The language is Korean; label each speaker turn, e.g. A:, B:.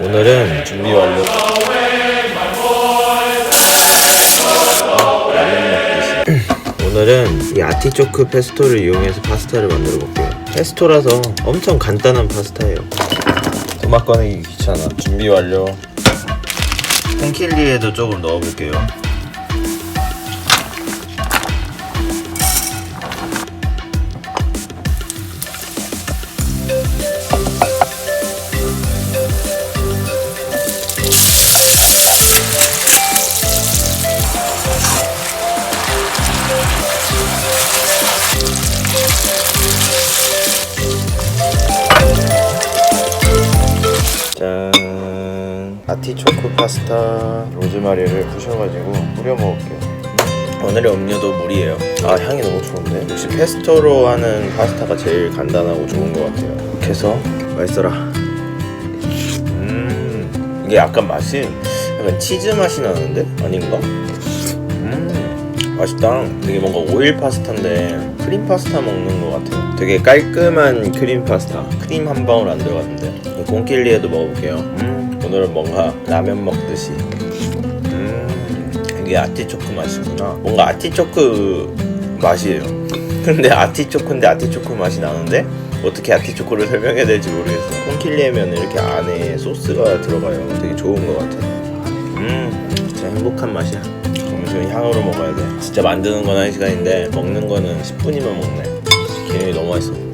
A: 오늘은 준비 완료. 오늘은 이 아티초크 페스토를 이용해서 파스타를 만들어 볼게요. 페스토라서 엄청 간단한 파스타예요. 토막 꺼내기 귀찮아. 준비 완료. 콘킬리에도 조금 넣어볼게요. 짠. 아티초크 파스타. 로즈마리를 부셔가지고 뿌려 먹을게요. 오늘의 음료도 물이에요. 아 향이 너무 좋은데? 역시 페스토로 하는 파스타가 제일 간단하고 좋은 것 같아요. 이렇게 해서 맛있어라. 음 이게 약간 맛이 약간 치즈 맛이 나는데? 아닌가? 음 맛있다. 되게 뭔가 오일 파스타인데 크림 파스타 먹는 것 같아요. 되게 깔끔한 크림 파스타. 크림 한 방울 안 들어갔는데. 이 콘킬리에도 먹어볼게요. 음 오늘은 뭔가 라면 먹듯이. 음 이게 아티초크 맛이구나. 뭔가 아티초크 맛이에요. 근데 아티초크인데 아티초크 맛이 나는데 어떻게 아티초크를 설명해야 될지 모르겠어. 콘킬리에면 이렇게 안에 소스가 들어가요. 되게 좋은 것 같아 음 진짜 행복한 맛이야 점심은 향으로 먹어야 돼. 진짜 만드는 건 1시간인데 먹는 거는 10분이면 먹네. 기름이 너무 맛있어